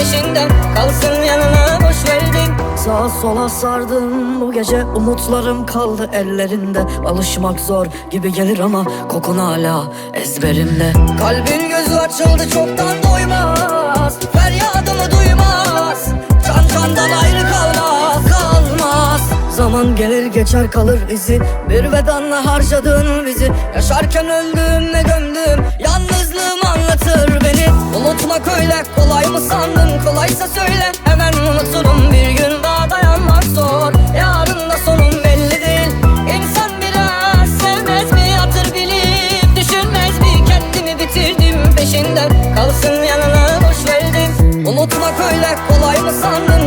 peşinden. Kalsın yanına boş verdim Sağa sola sardım bu gece umutlarım kaldı ellerinde. Alışmak zor gibi gelir ama kokun hala ezberimde. Kalbin gözü açıldı çoktan doymaz Feryadımı duymaz. Can candan ayrı kalmaz kalmaz. Zaman gelir geçer kalır izi. Bir vedanla harcadın bizi. Yaşarken öldüm ve gömdüm unuturum Bir gün daha dayanmak zor. Yarın da sonum belli değil. İnsan biraz sevmez mi hatır bilip Düşünmez mi? Kendimi bitirdim peşinden. Kalsın yanına boş verdim. Unutmak öyle kolay mı sandın